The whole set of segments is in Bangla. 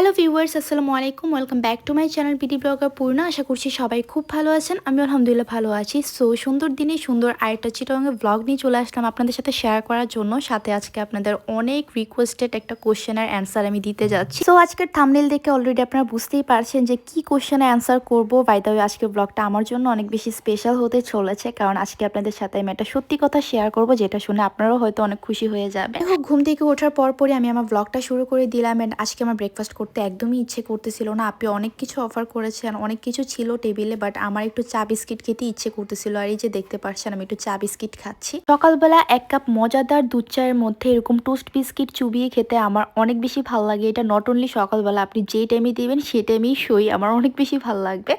হ্যালো ভিউয়ার্স আসসালামু আলাইকুম। Welcome back to my channel BD blogger Purna আশা করছি সবাই খুব ভালো আছেন। আমি আলহামদুলিল্লাহ ভালো আছি। সো সুন্দর দিনে সুন্দর আরেকটা চিটরঙের ব্লগ নিয়ে চলে আসলাম আপনাদের সাথে শেয়ার করার জন্য। সাথে আজকে আপনাদের অনেক রিকোয়েস্টেড একটা কোশ্চেনের অ্যান্সার আমি দিতে যাচ্ছি। সো আজকের থামনেল দেখে অলরেডি আপনারা বুঝতেই পারছেন যে কি কোশ্চেনের অ্যান্সার করব। বাই দ্য আজকের ব্লগটা আমার জন্য অনেক বেশি স্পেশাল হতে চলেছে। কারণ আজকে আপনাদের সাথে আমি একটা সত্যি কথা শেয়ার করব, যেটা শুনে আপনারাও হয়তো অনেক খুশি হয়ে যাবে ঘুম থেকে ওঠার পর পরই আমি আমার ব্লগটা শুরু করে দিলাম। And আজকে আমার ব্রেকফাস্ট করতে একদমই ইচ্ছে করতেছিল না। আপনি অনেক কিছু অফার করেছেন, অনেক কিছু ছিল টেবিলে বাট আমার একটু চা বিস্কিট খেতে ইচ্ছে করতেছিল। আর এই যে দেখতে পাচ্ছেন আমি একটু চা বিস্কিট খাচ্ছি। সকালবেলা এক কাপ মজাদার দুধ চায়ের মধ্যে এরকম টোস্ট বিস্কিট চুবিয়ে খেতে আমার অনেক বেশি ভালো লাগে। এটা নট অনলি সকালবেলা আপনি যেই টাইমে দিবেন সেই টাইমেই সই। আমার অনেক বেশি ভালো লাগবে।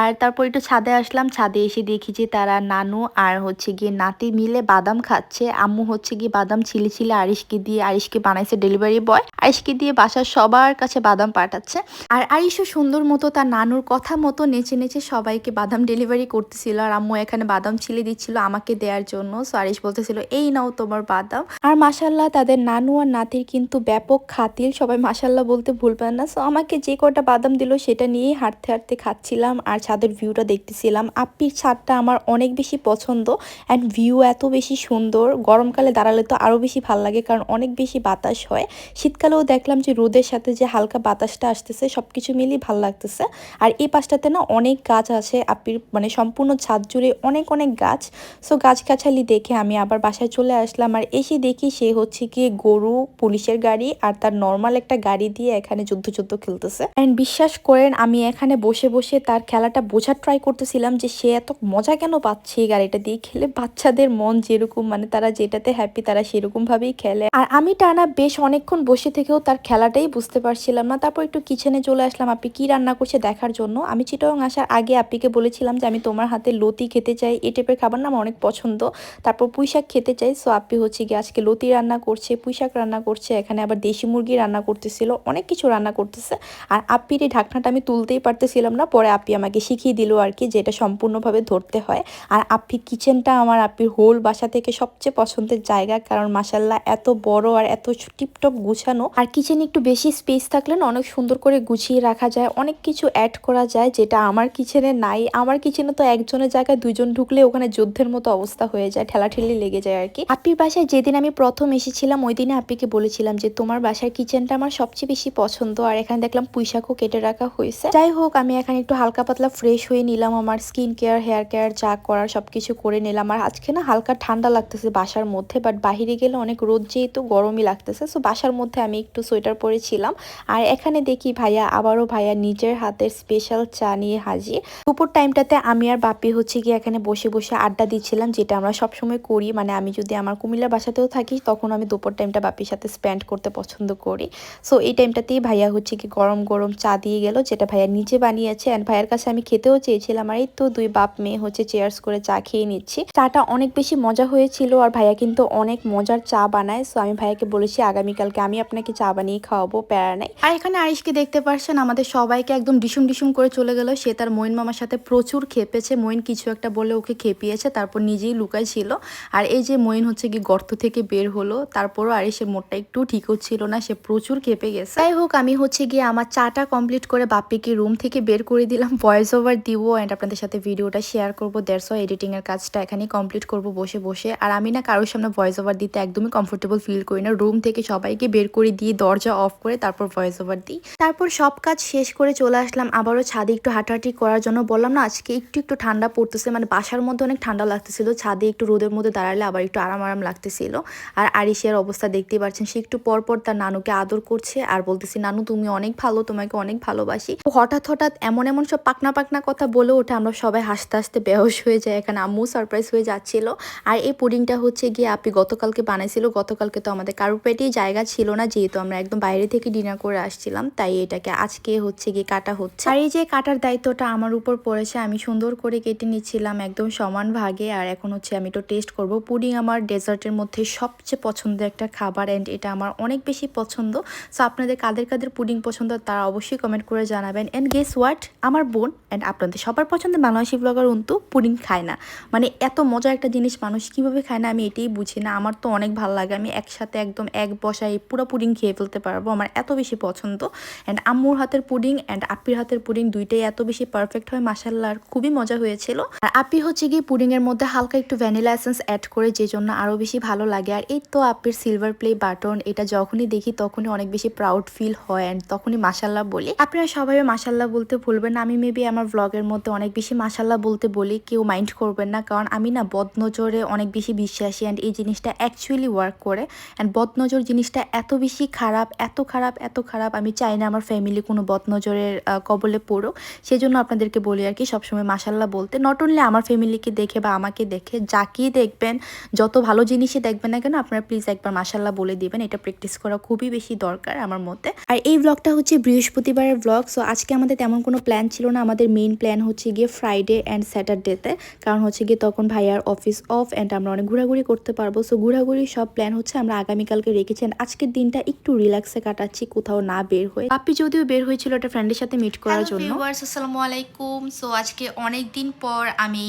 আর তারপর একটু ছাদে আসলাম। ছাদে এসে দেখি যে তারা নানু আর হচ্ছে গিয়ে নাতি মিলে বাদাম খাচ্ছে। আম্মু হচ্ছে গিয়ে বাদাম ছিলে ছিলে আরিশকে দিয়ে, আরিশকে বানাইছে ডেলিভারি বয় আরিশকে দিয়ে বাসার সবার কাছে পাঠাচ্ছে। আর আরিশও সুন্দর মতো তার নানুর কথা মতো নেচে নেচে সবাইকে বাদাম ডেলিভারি করতেছিল। আর আম্মু এখানে বাদাম ছিলে দিচ্ছিল আমাকে দেওয়ার জন্য। সো আরিশ বলতেছিল, এই নাও তোমার বাদাম। আর মাসাল্লাহ তাদের নানু আর নাতির কিন্তু ব্যাপক খাতির সবাই মাসাল্লাহ বলতে ভুলবেন না। সো আমাকে যে কটা বাদাম দিল সেটা নিয়েই হাঁটতে হাঁটতে খাচ্ছিলাম। আর ছাদের ভিউটা দেখতেছিলাম। আপ্পির ছাদটা আমার অনেক বেশি পছন্দ। অ্যান্ড ভিউ এত বেশি সুন্দর। গরমকালে দাঁড়ালে তো আরও বেশি ভালো লাগে, কারণ অনেক বেশি বাতাস হয়। শীতকালেও দেখলাম যে রোদের সাথে যে হালকা বাতাসটা আসতেছে সব কিছু মিলিয়ে ভালো লাগতেছে। আর এই পাশটাতে না অনেক গাছ আছে, আপির মানে সম্পূর্ণ ছাদ জুড়ে অনেক অনেক গাছ। সো গাছগাছালি দেখে আমি আবার বাসায় চলে আসলাম। আর এসে দেখি সে হচ্ছে গিয়ে গরু, পুলিশের গাড়ি আর তার নর্মাল একটা গাড়ি দিয়ে এখানে যুদ্ধ যুদ্ধ খেলতেছে। অ্যান্ড বিশ্বাস করেন, আমি এখানে বসে বসে তার খেলাটা বোঝার ট্রাই করতেছিলাম যে সে এত মজা কেন পাচ্ছে এই গাড়িটা দিয়ে খেলে? বাচ্চাদের মন যেরকম মানে তারা যেটাতে হ্যাপি তারা সেরকম ভাবেই খেলে। আর আমি টানা বেশ অনেকক্ষণ বসে থেকেও তার খেলাটাই বুঝতে পারছিলাম না তারপর একটু কিচেনে চলে আসলাম। আপনি কি রান্না করছে দেখার জন্য? আমি চিটং আসার আগে আপিকে বলেছিলাম যে, আমি তোমার হাতে লতি খেতে চাই। এই টাইপের খাবার না আমার অনেক পছন্দ। তারপর পুঁই শাক খেতে চাই। সো আপি হচ্ছে গিয়ে আজকে লতি রান্না করছে, পুঁইশাক রান্না করছে, এখানে আবার দেশি মুরগি রান্না করতেছিল, অনেক কিছু রান্না করতেছে। আর আপির এই ঢাকনাটা আমি তুলতেই পারতেছিলাম না, পরে আপি আমাকে শিখিয়ে দিল আর কি যে এটা সম্পূর্ণভাবে ধরতে হয়। আর আপির কিচেনটা আমার আপির হোল বাসা থেকে সবচেয়ে পছন্দের জায়গা, কারণ মাসাল্লাহ এত বড় আর এত টিপটপ গুছানো। আর কিচেনে একটু বেশি স্পেস থাকলে না অনেক সুন্দর করে গুছিয়ে রাখা যায়, অনেক কিছু অ্যাড করা যায় যেটা আমার কিচেনে নাই। আমার কিচেনে তো একজনের জায়গায় দুজন ঢুকলে ওখানে যুদ্ধের মতো অবস্থা হয়ে যায়, ঠেলাঠেলি লেগে যায় আর কি। আপির বাসায় যেদিন আমি প্রথম এসেছিলাম, ওই দিনে আপিকে বলেছিলাম যে, তোমার বাসার কিচেনটা আমার সবচেয়ে বেশি পছন্দ। আর এখানে দেখলাম পুঁইশাকও কেটে রাখা হয়েছে। যাই হোক, আমি এখানে একটু হালকা পাতলা ফ্রেশ হয়ে নিলাম আমার স্কিন কেয়ার হেয়ার কেয়ার যা করার সবকিছু করে নিলাম। আর আজকে না হালকা ঠান্ডা লাগতেছে বাসার মধ্যে বাট বাহিরে গেলে অনেক রোদ যেহেতু গরমই লাগতেছে সো বাসার মধ্যে আমি একটু সোয়েটার পরেছিলাম আর এখানে দেখি ভাইয়া, আবারও ভাইয়া নিজের হাতের স্পেশাল চা নিয়ে হাজির। দুপুর টাইমটাতে আমি আর বাপি হচ্ছে গিয়ে এখানে বসে বসে আড্ডা দিচ্ছিলাম, যেটা আমরা সবসময় করি। মানে আমি যদি আমার কুমিল্লার বাসাতেও থাকি, তখন আমি দুপুর টাইমটা বাপির সাথে স্পেন্ড করতে পছন্দ করি। সো এই টাইমটাতেই ভাইয়া হচ্ছে কি গরম গরম চা দিয়ে গেল, যেটা ভাইয়া নিজে বানিয়েছে। অ্যান্ড ভাইয়ার কাছে আমি খেতেও চেয়েছিলাম, আর এই তো দুই বাপ মেয়ে হচ্ছে চেয়ার্স করে চা খেয়ে নিচ্ছি। চাটা অনেক বেশি মজা হয়েছিল আর ভাইয়া কিন্তু অনেক মজার চা বানায়। সো আমি ভাইয়াকে বলেছি, আগামীকালকে আমি আপনাকে চা বানিয়ে খাওয়াবো, প্যারা নাই। আর এখানে আরিশকে দেখতে পারছেন, আমাদের সবাইকে একদম ডিসুম ডিসুম করে চলে গেল। সে তার মইন মামার সাথে প্রচুর খেপেছে। মইন কিছু একটা বলে ওকে খেপিয়েছে, তারপর নিজেই লুকাই ছিল। আর এই যে মইন হচ্ছে কি গর্ত থেকে বের হলো, তারপরও আরিশের মোটটা একটু ঠিক হচ্ছিল না, সে প্রচুর খেপে গেছে। যাই হোক, আমি হচ্ছে গিয়ে আমার চাটা কমপ্লিট করে বাপ্পিকে রুম থেকে বের করে দিলাম ভয়েস ওভার দিব অ্যান্ড আপনাদের সাথে ভিডিওটা শেয়ার করব। দেড়শো এডিটিং এর কাজটা এখানেই কমপ্লিট করব বসে বসে। আর আমি না কারোর সামনে ভয়েস ওভার দিতে একদমই কমফোর্টেবল ফিল করি না। রুম থেকে সবাইকে বের করে দিয়ে দরজা অফ করে তারপর ভয়েস ওভার দিই তারপর সব কাজ শেষ করে চলে আসলাম। আবারও ছাদে একটু হাঁটাহাঁটি করার জন্য বললাম না, আজকে একটু একটু ঠান্ডা পড়তেছে মানে বাসার মধ্যে অনেক ঠান্ডা লাগতেছিল। ছাদে একটু রোদের মধ্যে দাঁড়ালে আবার একটু আরাম আরাম লাগতেছিল। আর আরিসিয়ার অবস্থা দেখতেই পাচ্ছেন, সে একটু পর পর তার নানুকে আদর করছে আর বলতেছি, নানু, তুমি অনেক ভালো, তোমাকে অনেক ভালোবাসি। হঠাৎ হঠাৎ এমন এমন সব পাকনা পাকনা কথা বলে ওঠে, আমরা সবাই হাসতে হাসতে বেহস হয়ে যায়। এখানে আম্মু সারপ্রাইজ হয়ে যাচ্ছিল। আর এই পুডিংটা হচ্ছে গিয়ে আপনি গতকালকে বানাইছিল, গতকালকে তো আমাদের কারোর পেটেই জায়গা ছিল না, যেহেতু আমরা একদম বাইরে থেকে ডিনার করে আসছিলাম, তাই এটাকে আজকে হচ্ছে গিয়ে কাটা হচ্ছে। আর এই যে কাটার দায়িত্বটা আমার উপর পড়েছে, আমি সুন্দর করে কেটে নিচ্ছিলাম একদম সমান ভাগে। আর এখন হচ্ছে আমি তো টেস্ট করব। পুডিং আমার ডেজার্টের মধ্যে সবচেয়ে পছন্দের একটা খাবার অ্যান্ড এটা আমার অনেক বেশি পছন্দ। সো আপনাদের কাদের কাদের পুডিং পছন্দ, তারা অবশ্যই কমেন্ট করে জানাবেন। অ্যান্ড গেস হোয়াট আমার বোন অ্যান্ড আপনাদের সবার পছন্দের বাংলাদেশি ব্লগার অন্তু পুডিং খায় না। মানে এত মজা একটা জিনিস মানুষ কীভাবে খায় না, আমি এটাই বুঝি না। আমার তো অনেক ভালো লাগে। আমি একসাথে একদম এক বসায় পুরো পুডিং খেয়ে ফেলতে পারব। আমার এত বেশি পছন্দ। পছন্দ। অ্যান্ড আম্মুর হাতের পুডিং অ্যান্ড আপ্পির হাতের পুডিং দুইটাই এত বেশি পারফেক্ট হয় মাসাল্লাহ আর খুবই মজা হয়েছিল। আর আপি হচ্ছে গিয়ে পুডিংয়ের মধ্যে হালকা একটু ভ্যানিলা এসেন্স অ্যাড করে, যে জন্য আরও বেশি ভালো লাগে। আর এই তো আপির সিলভার প্লে বাটন এটা যখনই দেখি তখনই অনেক বেশি প্রাউড ফিল হয় অ্যান্ড তখনই মাসাল্লাহ বলি। আপনারা সবাই মাসাল্লাহ বলতে ভুলবেন না, আমি মেবি আমার ব্লগের মধ্যে অনেক বেশি মাসাল্লাহ বলতে বলি, কেউ মাইন্ড করবেন না, কারণ আমি না বদনজরে অনেক বেশি বিশ্বাসী অ্যান্ড এই জিনিসটা অ্যাকচুয়ালি ওয়ার্ক করে। অ্যান্ড বদনজর জিনিসটা এত বেশি খারাপ, এত খারাপ এত খারাপ আমি চাই না আমার ফ্যামিলি কোনো বদনজরের কবলে পড়ো সেজন্য আপনাদেরকে বলি আর কি, সবসময় মাসাল্লাহ বলতে নট অনলি আমার ফ্যামিলিকে দেখে বা আমাকে দেখে, যাকেই দেখবেন, যত ভালো জিনিসই দেখবেন না কেন, আপনারা প্লিজ একবার মাসাল্লাহ বলে দিবেন। এটা প্র্যাকটিস করা খুবই বেশি দরকার আমার মতে। আর এই ব্লগটা হচ্ছে বৃহস্পতিবারের ব্লগ সো আজকে আমাদের তেমন কোনো প্ল্যান ছিল না। আমাদের মেইন প্ল্যান হচ্ছে গিয়ে ফ্রাইডে অ্যান্ড স্যাটারডেতে কারণ হচ্ছে গিয়ে তখন ভাইয়ার অফিস অফ অ্যান্ড আমরা অনেক ঘোরাঘুরি করতে পারব। সো ঘোরাঘুরি সব প্ল্যান হচ্ছে আমরা আগামীকালকে রেখেছেন আজকের দিনটা একটু রিল্যাক্সে কাটাচ্ছি, কোথাও না বের হয়ে আপনি যদিও বের হয়েছিল একটা ফ্রেন্ডের সাথে মিট করার জন্য। আসসালামু আলাইকুম। সো আজকে অনেক দিন পর আমি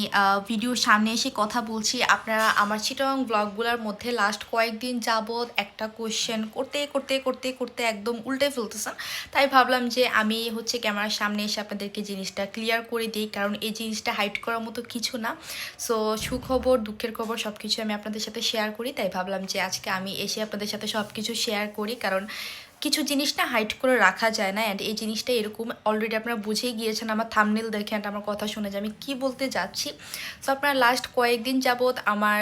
ভিডিওর সামনে এসে কথা বলছি। আপনারা আমার চিটং ব্লগগুলোর মধ্যে লাস্ট কয়েকদিন যাবৎ একটা কোশ্চেন করতে করতে করতে করতে একদম উল্টে ফেলতেছেন। তাই ভাবলাম যে আমি হচ্ছে ক্যামেরার সামনে এসে আপনাদেরকে জিনিসটা ক্লিয়ার করে দিই কারণ এই জিনিসটা হাইড করার মতো কিছু না। সো সুখবর দুঃখের খবর সব কিছু আমি আপনাদের সাথে শেয়ার করি। তাই ভাবলাম যে আজকে আমি এসে আপনাদের সাথে সব কিছু শেয়ার করি কারণ কিছু জিনিস না হাইট করে রাখা যায় না অ্যান্ড এই জিনিসটা এরকম অলরেডি আপনারা বুঝেই গিয়েছেন আমার থামনেল দেখে অ্যান্ড আমার কথা শুনে যে আমি কী বলতে যাচ্ছি। সো আপনারা লাস্ট কয়েকদিন যাবৎ আমার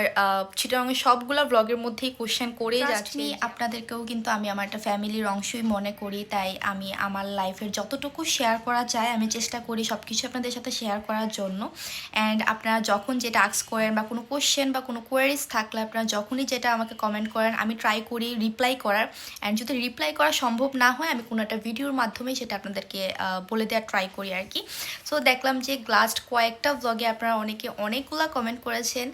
চিটাঙের সবগুলো ব্লগের মধ্যেই কোশ্চেন করেই যাচ্ছি। আপনাদেরকেও কিন্তু আমি আমার একটা ফ্যামিলির অংশই মনে করি তাই আমি আমার লাইফের যতটুকু শেয়ার করা যায় আমি চেষ্টা করি সব কিছু আপনাদের সাথে শেয়ার করার জন্য। অ্যান্ড আপনারা যখন যেটা আক্স করেন বা কোনো কোশ্চেন বা কোনো কোয়ারিজ থাকলে আপনারা যখনই যেটা আমাকে কমেন্ট করেন আমি ট্রাই করি রিপ্লাই করার। অ্যান্ড যদি রিপ্লাই করা সম্ভব না হয় আমি কোনো একটা ভিডিওর মাধ্যমে সেটা আপনাদেরকে বলে দেওয়ার ট্রাই করি আর কি। সো দেখলাম যে লাস্ট কয়েকটা ব্লগে আপনারা অনেকে অনেকগুলা কমেন্ট করেছেন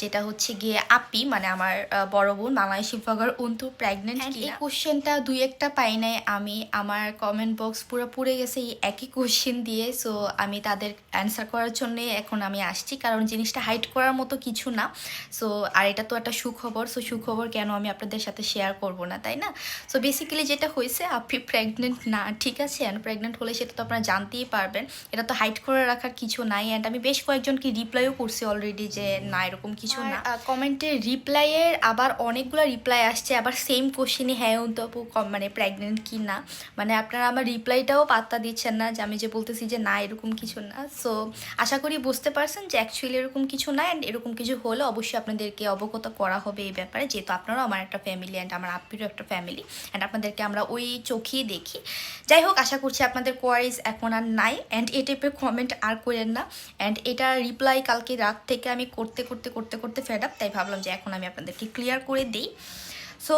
যেটা হচ্ছে গিয়ে আপি মানে আমার বড় বোন বাংলাদেশি ব্লগার অন্তু প্রেগনেন্ট এই কোশ্চেনটা দুই একটা পাই নাই আমি আমার কমেন্ট বক্স পুরো পুড়ে গেছে এই একই কোশ্চেন দিয়ে। সো আমি তাদের অ্যান্সার করার জন্যে এখন আমি আসছি কারণ জিনিসটা হাইড করার মতো কিছু না। সো আর এটা তো একটা সুখবর সো সুখবর কেন আমি আপনাদের সাথে শেয়ার করব না তাই না? সো বেসিক্যালি যেটা হয়েছে আপনি প্রেগনেন্ট না ঠিক আছে? অ্যান্ড প্রেগনেন্ট হলে সেটা তো আপনারা জানতেই পারবেন। এটা তো হাইট করে রাখার কিছু নাই। অ্যান্ড আমি বেশ কয়েকজনকে রিপ্লাইও করছি অলরেডি যে না এরকম কিছু না। কমেন্টে রিপ্লাইয়ের আবার অনেকগুলো রিপ্লাই আসছে। আবার সেম কোশ্চেনই হ্যাঁ আপু কম- মানে প্রেগনেন্ট কি না? মানে আপনারা আমার রিপ্লাইটাও পাত্তা দিচ্ছেন না যে আমি যে বলতেছি যে না এরকম কিছু না। সো আশা করি বুঝতে পারছেন যে অ্যাকচুয়ালি এরকম কিছু না। অ্যান্ড এরকম কিছু হলে অবশ্যই আপনাদেরকে অবগত করা হবে এই ব্যাপারে। যেহেতু আপনারাও আমার একটা ফ্যামিলি অ্যান্ড আমার আপ্পিরও একটা ফ্যামিলি অ্যান্ড আপনাদেরকে আমরা ওই চোখেই দেখি। যাই হোক, আশা করছি আপনাদের কোয়ারিজ এখন আর নাই। অ্যান্ড এ টাইপের কমেন্ট আর করেন না। অ্যান্ড এটা রিপ্লাই কালকে রাত থেকে আমি করতে করতে করতে করতে ফেড আপ তাই ভাবলাম যে এখন আমি আপনাদেরকে ক্লিয়ার করে দিই। সো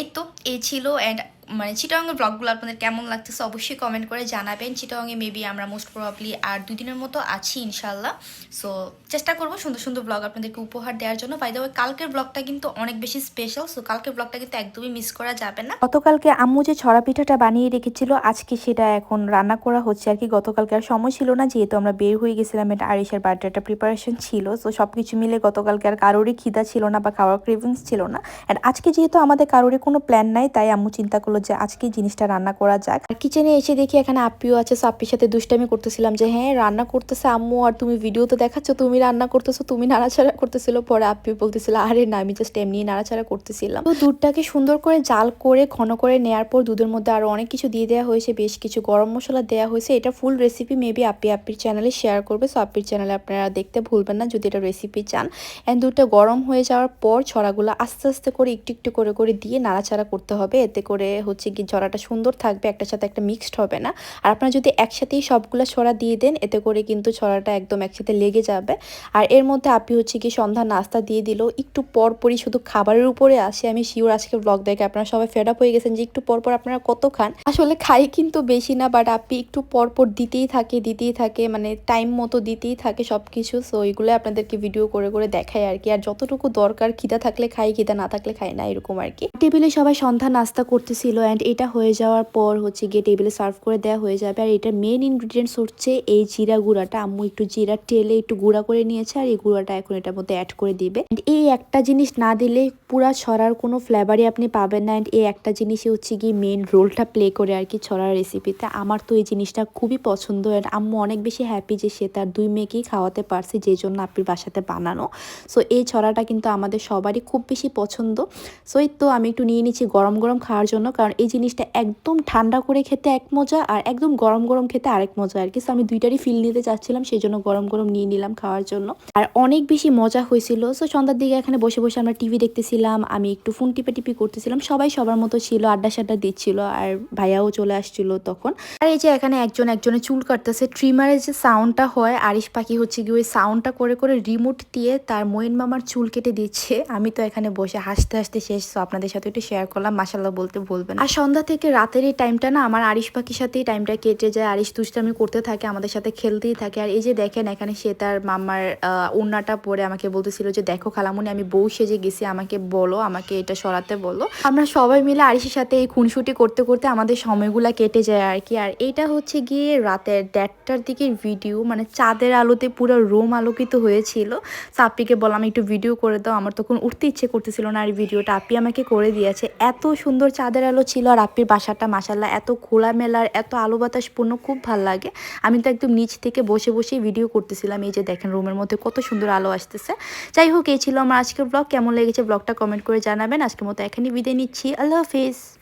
এই তো, এই ছিল। অ্যান্ড মানে চিটাঙ্গের ব্লগগুলো আপনাদের কেমন লাগতেছে অবশ্যই কমেন্ট করে জানাবেন। চিটাঙ্গে মেবি আমরা মোস্ট প্রবাবলি আর দুই দিনের মতো আছি ইনশাল্লাহ সো চেষ্টা করব সুন্দর সুন্দর ব্লগ আপনাদেরকে উপহার দেওয়ার জন্য। বাই ওই কালকের ব্লগটা কিন্তু অনেক বেশি স্পেশাল সো কালকের ব্লগটা কিন্তু একদমই মিস করা যাবে না। গতকালকে আম্মু যে ছড়া পিঠাটা বানিয়ে রেখেছিল, আজকে সেটা এখন রান্না করা হচ্ছে আর কি। গতকালকে আর সময় ছিল না, যেহেতু আমরা বের হয়ে গেছিলাম, এটা আরিসের বার্থডেটা প্রিপারেশন ছিল। সো সব কিছু মিলে গতকালকে আর কারোরই খিদা ছিল না বা খাওয়ার ক্রেভিংস ছিল না। অ্যান্ড আজকে যেহেতু আমাদের কারোরই কোনো প্ল্যান নাই, তাই আম্মু চিন্তা করল যে, আজকে জিনিসটা রান্না করা যাক। আর কিচেনে এসে দেখি এখানে আপ্পিও আছে। সো আপ্পির সাথে দুষ্টামি করতেছিলাম যে হ্যাঁ রান্না করতেছে আম্মু আর তুমি ভিডিও তো দেখাচ্ছ, তুমি রান্না করতেছো, তুমি নাড়াচাড়া করতেছিল। পরে আপ্পি বলতেছিল, আরে না, আমি জাস্ট এমনি নাড়াচাড়া করতেছিলাম। তো দুধটাকে সুন্দর করে জাল করে, ঘন করে নেয়ার পর দুধের মধ্যে আরও অনেক কিছু দিয়ে দেওয়া হয়েছে, বেশ কিছু গরম মশলা দেওয়া হয়েছে। এটা ফুল রেসিপি মেবি আপি আপ্পির চ্যানেলে শেয়ার করবে। সো আপ্পির চ্যানেলে আপনারা দেখতে ভুলবেন না যদি এটা রেসিপি চান। অ্যান্ড দুধটা গরম হয়ে যাওয়ার পর ছড়াগুলো আস্তে আস্তে করে একটু একটু করে করে দিয়ে নাড়াচাড়া করতে হবে। এতে করে হচ্ছে কি ঝরাটা সুন্দর থাকবে, একটার সাথে একটা মিক্সড হবে না। আর আপনারা যদি একসাথেই সবগুলো ছড়া দিয়ে দেন, এতে করে কিন্তু ছড়াটা একদম একসাথে লেগে যাবে। আর এর মধ্যে আপনি হচ্ছে কি সন্ধ্যা নাস্তা দিয়ে দিল একটু পর পরই শুধু খাবারের উপরে আসে। আমি শিওর আজকে ব্লগ দেখে আপনারা সবাই ফেড আপ হয়ে গেছেন যে একটু পর পর আপনারা কত খান। আসলে খাই কিন্তু বেশি না বাট আপনি একটু পর পর দিতেই থাকে দিতেই থাকে মানে টাইম মতো দিতেই থাকে সব কিছু সো ওইগুলো আপনাদেরকে ভিডিও করে করে দেখায় আর কি। আর যতটুকু দরকার খিদা থাকলে খাই, খিদা না থাকলে খাই না, এরকম আর কি। টেবিলে সবাই সন্ধ্যা নাস্তা করতেছিল। অ্যান্ড এটা হয়ে যাওয়ার পর হচ্ছে গিয়ে টেবিলে সার্ভ করে দেওয়া হয়ে যাবে। আর এটার মেন ইনগ্রিডিয়েন্টস হচ্ছে এই জিরা গুঁড়াটা। আম্মু একটু জিরা টেলে একটু গুঁড়া করে নিয়েছে আর এই গুঁড়াটা এখন এটার মধ্যে অ্যাড করে দিবে। এই একটা জিনিস না দিলে পুরা ছড়ার কোনো ফ্লেভারই আপনি পাবেন না। অ্যান্ড এই একটা জিনিসই হচ্ছে গিয়ে মেন রোলটা প্লে করে আর কি ছড়ার রেসিপিতে আমার তো এই জিনিসটা খুবই পছন্দ। অ্যান্ড আম্মু অনেক বেশি হ্যাপি যে সে তার দুই মেয়েকেই খাওয়াতে পারছে যে জন্য আপির বাসাতে বানানো। সো এই ছড়াটা কিন্তু আমাদের সবারই খুব বেশি পছন্দ। সো এই তো আমি একটু নিয়ে নিচ্ছি গরম গরম খাওয়ার জন্য। কারণ এই জিনিসটা একদম ঠান্ডা করে খেতে এক মজা আর একদম গরম গরম খেতে আরেক মজা আর কি। সো আমি দুইটারই ফিল নিতে চাচ্ছিলাম সেই জন্য গরম গরম নিয়ে নিলাম খাওয়ার জন্য। আর অনেক বেশি মজা হয়েছিল। সো সন্ধ্যার দিকে এখানে বসে বসে আমরা টিভি দেখতেছিলাম, আমি একটু ফোন টিপে টিপি করতেছিলাম। সবাই সবার মতো ছিল আড্ডা সাড্ডা দিচ্ছিল আর ভাইয়াও চলে আসছিল তখন। আর এই যে এখানে একজন একজনের চুল কাটতেছে ট্রিমারের যে সাউন্ডটা হয়, আরিশ পাখি হচ্ছে কি ওই সাউন্ডটা করে করে রিমোট দিয়ে তার মইন মামার চুল কেটে দিচ্ছে। আমি তো এখানে বসে হাসতে হাসতে শেষ। আপনাদের সাথে একটু শেয়ার করলাম মাসাল্লাহ বলতে বলবেন। আর সন্ধ্যা থেকে রাতের এই টাইমটা না আমার আরিশ পাখির সাথেই টাইমটা কেটে যায়। আরিশ দুষ্টামি করতে থাকে, আমাদের সাথে খেলতেই থাকে। আর এই যে দেখেন, এখানে সে তার মামার ওড়নাটা পরে আমাকে বলতেছিল যে, দেখো খালামুনি, আমি বউ সেজে গেছি, আমাকে বলো, আমাকে এটা সরাতে বলো। আমরা সবাই মিলে আরিশের সাথে এই খুনসুটি করতে করতে আমাদের সময়গুলা কেটে যায় আর কি। আর এইটা হচ্ছে গিয়ে রাতের দেড়টার দিকের ভিডিও মানে চাঁদের আলোতে পুরো রোম আলোকিত হয়েছিল। সাপ্পিকে বললাম একটু ভিডিও করে দাও, আমার তখন উঠতে ইচ্ছে করতেছিল না, আর ভিডিওটা আপি আমাকে করে দিয়েছে। এত সুন্দর চাঁদের আলো ছিল আর আপির বাসাটা মাসাল্লাহ এত খোলামেলার, এত আলো বাতাসপূর্ণ খুব ভালো লাগে। আমি তো একদম নিচ থেকে বসে বসে ভিডিও করতেছিলাম, এই যে দেখেন রুমের মধ্যে কত সুন্দর আলো আসতেছে। যাই হোক, এই ছিল আমার আজকের ব্লগ কেমন লেগেছে ব্লগটা কমেন্ট করে জানাবেন। আজকের মতো এখানে বিদায় নিচ্ছি, আল্লাহ হাফিজ।